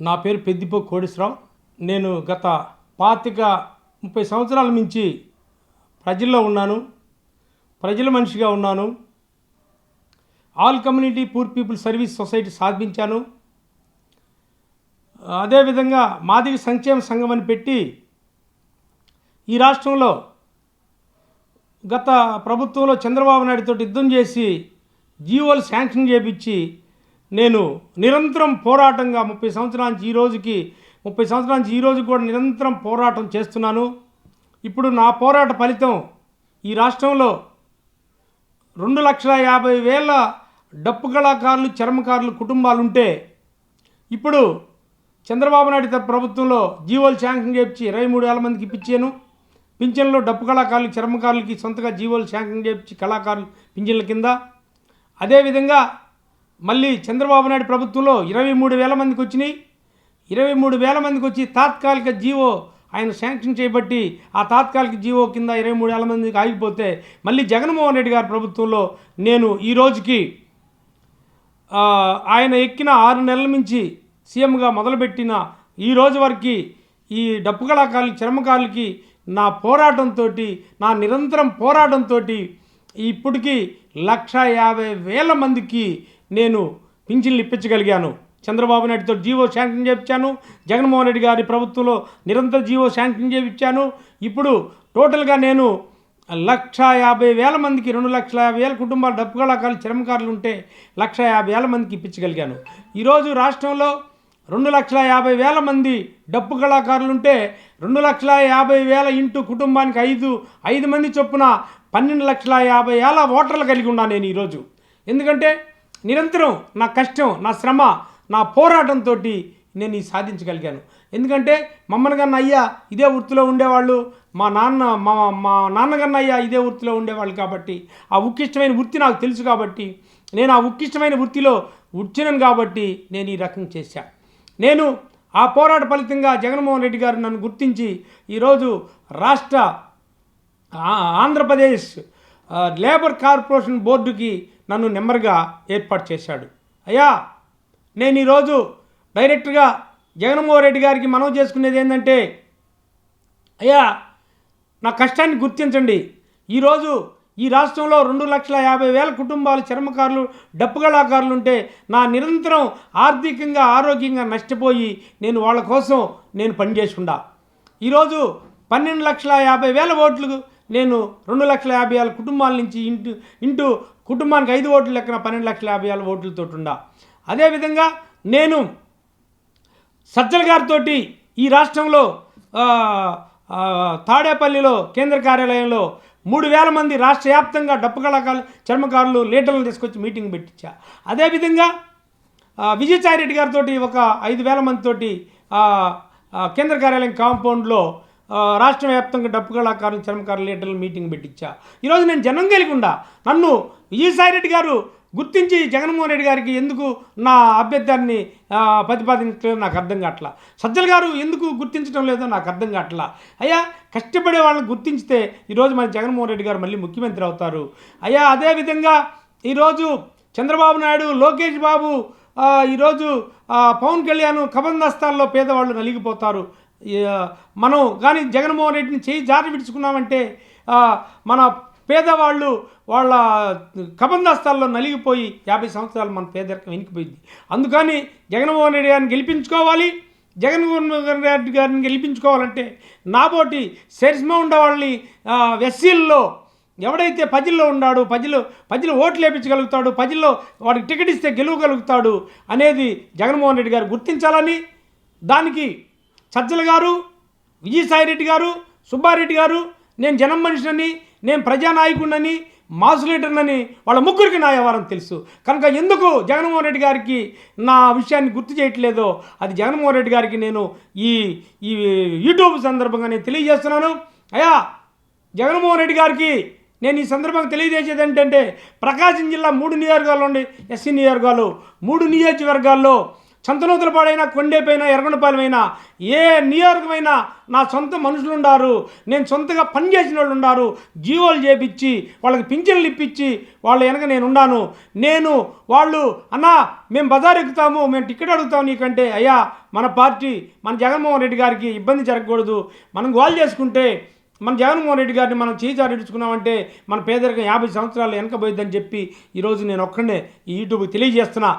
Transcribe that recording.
నా పేరు పెద్దిపో కోడేశ్వరరావు నేను గత పాతిక ముప్పై సంవత్సరాల మించి ప్రజల్లో ఉన్నాను. ప్రజల మనిషిగా ఉన్నాను. All community poor people service society స్థాపించాను అదేవిధంగా మాదిగ సంక్షేమ సంఘం అని పెట్టి ఈ రాష్ట్రంలో గత ప్రభుత్వంలో చంద్రబాబు నాయుడుతో యుద్ధం చేసి జీవోలు శాంక్షన్ చేపించి నేను నిరంతరం పోరాటంగా ముప్పై సంవత్సరాల నుంచి ఈ రోజుకి ముప్పై సంవత్సరాల నుంచి ఈ రోజు కూడా నిరంతరం పోరాటం చేస్తున్నాను. ఇప్పుడు నా పోరాట ఫలితం ఈ రాష్ట్రంలో రెండు లక్షల యాభై వేల డప్పు కళాకారులు చర్మకారులు కుటుంబాలు ఉంటే ఇప్పుడు చంద్రబాబు నాయుడు ప్రభుత్వంలో జీవోలు శాంక్షన్ చేపించి ఇరవై మూడు వేల మందికి ఇప్పించాను. పింఛన్లో డప్పు కళాకారులు చర్మకారులకి సొంతగా జీవోలు శాంక్షన్ చేపించి కళాకారులు పింఛన్ల కింద. అదేవిధంగా మళ్ళీ చంద్రబాబు నాయుడు ప్రభుత్వంలో ఇరవై మూడు వేల మందికి వచ్చినాయి. ఇరవై మూడు వేల మందికి వచ్చి తాత్కాలిక జీవో ఆయన శాంక్షన్ చేయబట్టి ఆ తాత్కాలిక జీవో కింద ఇరవై మూడు వేల మందికి ఆగిపోతే మళ్ళీ జగన్మోహన్ రెడ్డి గారి ప్రభుత్వంలో నేను ఈ రోజుకి ఆయన ఎక్కిన ఆరు నెలల నుంచి సీఎంగా మొదలుపెట్టిన ఈ రోజు వరకు ఈ డప్పు కళాకారులకి చర్మకారులకి నా పోరాటంతో నా నిరంతరం పోరాటంతో ఇప్పటికీ లక్ష యాభై వేల మందికి నేను పింఛన్లు ఇప్పించగలిగాను. చంద్రబాబు నాయుడుతో జీవో శాంక్షన్ చేయించాను. జగన్మోహన్ రెడ్డి గారి ప్రభుత్వంలో నిరంతర జీవో శాంక్షన్ చేయించాను. ఇప్పుడు టోటల్గా నేను లక్ష యాభై వేల మందికి రెండు లక్షల యాభై వేల కుటుంబాలు డప్పు కళాకారులు చర్మకారులు ఉంటే లక్ష యాభై వేల మందికి ఇప్పించగలిగాను. ఈరోజు రాష్ట్రంలో రెండు లక్షల యాభై వేల మంది డప్పు కళాకారులు ఉంటే రెండు లక్షల యాభై వేల ఇంటూ కుటుంబానికి ఐదు ఐదు మంది చొప్పున పన్నెండు లక్షల యాభై వేల ఓటర్లు కలిగి ఉన్నాను నేను ఈరోజు ఎందుకంటే నిరంతరం నా కష్టం నా శ్రమ నా పోరాటంతో నేను ఇది సాధించగలిగాను. ఎందుకంటే మమ్మల్ని కన్నా అయ్యా ఇదే వృత్తిలో ఉండేవాళ్ళు మా నాన్న మా మా నాన్నగన్న అయ్యా ఇదే వృత్తిలో ఉండేవాళ్ళు కాబట్టి ఆ ఉక్కిష్టమైన వృత్తి నాకు తెలుసు కాబట్టి నేను ఆ ఉక్కిష్టమైన వృత్తిలో వచ్చినాను కాబట్టి నేను ఈ రకం చేశా. నేను ఆ పోరాట ఫలితంగా జగన్మోహన్ రెడ్డి గారు నన్ను గుర్తించి ఈరోజు రాష్ట్ర ఆంధ్రప్రదేశ్ లేబర్ కార్పొరేషన్ బోర్డుకి నన్ను నెమ్మరిగా ఏర్పాటు చేశాడు. అయ్యా నేను ఈరోజు డైరెక్ట్గా జగన్మోహన్ రెడ్డి గారికి మనవి చేసుకునేది ఏంటంటే అయ్యా నా కష్టాన్ని గుర్తించండి. ఈరోజు ఈ రాష్ట్రంలో రెండు లక్షల యాభై వేల కుటుంబాలు చర్మకారులు డప్పుగళాకారులు ఉంటే నా నిరంతరం ఆర్థికంగా ఆరోగ్యంగా నష్టపోయి నేను వాళ్ళ కోసం నేను పనిచేసుకుంటా. ఈరోజు పన్నెండు లక్షల యాభై వేల ఓట్లు నేను రెండు లక్షల యాభై వేల కుటుంబాల నుంచి ఇంటూ ఇంటూ కుటుంబానికి ఐదు ఓట్లు లెక్కన పన్నెండు లక్షల యాభై వేల ఓట్లతో ఉండా అదేవిధంగా నేను సజ్జల గారితో ఈ రాష్ట్రంలో తాడేపల్లిలో కేంద్ర కార్యాలయంలో మూడు వేల మంది రాష్ట్ర వ్యాప్తంగా డప్పు కళాకారులు చర్మకారులు లీటర్లను తీసుకొచ్చి మీటింగ్ పెట్టించా. అదేవిధంగా ఆ, విజయసాయి రెడ్డి గారితో ఒక ఐదు వేల మందితోటి కేంద్ర కార్యాలయం కాంపౌండ్లో రాష్ట్ర వ్యాప్తంగా డప్పు కళాకారులు చర్మకారులు లీటర్లు మీటింగ్ పెట్టించా. ఈరోజు నేను జనం కలిగుండా నన్ను విజయసాయి రెడ్డి గారు గుర్తించి జగన్మోహన్ రెడ్డి గారికి ఎందుకు నా అభ్యర్థాన్ని ప్రతిపాదించడం ప్రతిపాదించలేదు నాకు అర్థం కావట్లా? సజ్జల గారు ఎందుకు గుర్తించడం లేదో నాకు అర్థం కావట్లా? అయ్యా కష్టపడే వాళ్ళని గుర్తించితే ఈరోజు మన జగన్మోహన్ రెడ్డి గారు మళ్ళీ ముఖ్యమంత్రి అవుతారు. అయ్యా అదేవిధంగా ఈరోజు చంద్రబాబు నాయుడు లోకేష్ బాబు ఈరోజు పవన్ కళ్యాణ్ కబందస్తాల్లో పేదవాళ్ళు నలిగిపోతారు. మనం కానీ జగన్మోహన్ రెడ్డిని చేయి జారి విడుచుకున్నామంటే మన పేదవాళ్ళు వాళ్ళ కబందాస్తాల్లో నలిగిపోయి యాభై సంవత్సరాలు మన పేదరికం వెనికిపోయింది. అందుకని జగన్మోహన్ రెడ్డి గారిని గెలిపించుకోవాలి. జగన్మోహన్ రెడ్డి గారిని గెలిపించుకోవాలంటే నాబోటి సెరిస్మా ఉండే ఎస్సీల్లో ఎవడైతే పజిల్లో ఉన్నాడో పజిలో పజిలు ఓట్లు వేపించగలుగుతాడు పజిల్లో వాడికి టికెట్ ఇస్తే గెలవగలుగుతాడు అనేది జగన్మోహన్ రెడ్డి గారు గుర్తించాలని దానికి సజ్జల గారు విజయసాయిరెడ్డి గారు సుబ్బారెడ్డి గారు నేను జనం మనిషినని నేను ప్రజానాయకుడినని మాసులేటర్నని వాళ్ళ ముగ్గురికి నా వ్యవహారం తెలుసు. కనుక ఎందుకు జగన్మోహన్ రెడ్డి గారికి నా విషయాన్ని గుర్తు చేయట్లేదో అది జగన్మోహన్ రెడ్డి గారికి నేను ఈ ఈ యూట్యూబ్ సందర్భంగా నేను తెలియజేస్తున్నాను. అయ్యా జగన్మోహన్ రెడ్డి గారికి నేను ఈ సందర్భంగా తెలియజేసేది ఏంటంటే ప్రకాశం జిల్లా మూడు నియోజకవర్గాలు ఉండి ఎస్సీ నియోజకవర్గాలు మూడు నియోజకవర్గాల్లో చంతనూతలపాడైనా కొండేపైనా ఎర్రగొండపాలెమైనా ఏ నియోజకమైనా నా సొంత మనుషులు ఉండారు నేను సొంతగా పనిచేసిన వాళ్ళు ఉండారు జీవోలు చేపించి వాళ్ళకి పింఛన్లు ఇప్పించి వాళ్ళ వెనక నేను ఉన్నాను నేను వాళ్ళు అన్నా మేము బజార్ ఎక్కుతాము మేము టికెట్ అడుగుతాం నీకంటే. అయ్యా మన పార్టీ మన జగన్మోహన్ రెడ్డి గారికి ఇబ్బంది జరగకూడదు. మనం గోల్ చేసుకుంటే మన జగన్మోహన్ రెడ్డి గారిని మనం చేజారించుకున్నామంటే మన పేదరికం యాభై సంవత్సరాలు వెనకపోయిద్దని చెప్పి ఈరోజు నేను ఒక్కడే ఈ యూట్యూబ్ తెలియజేస్తున్నా.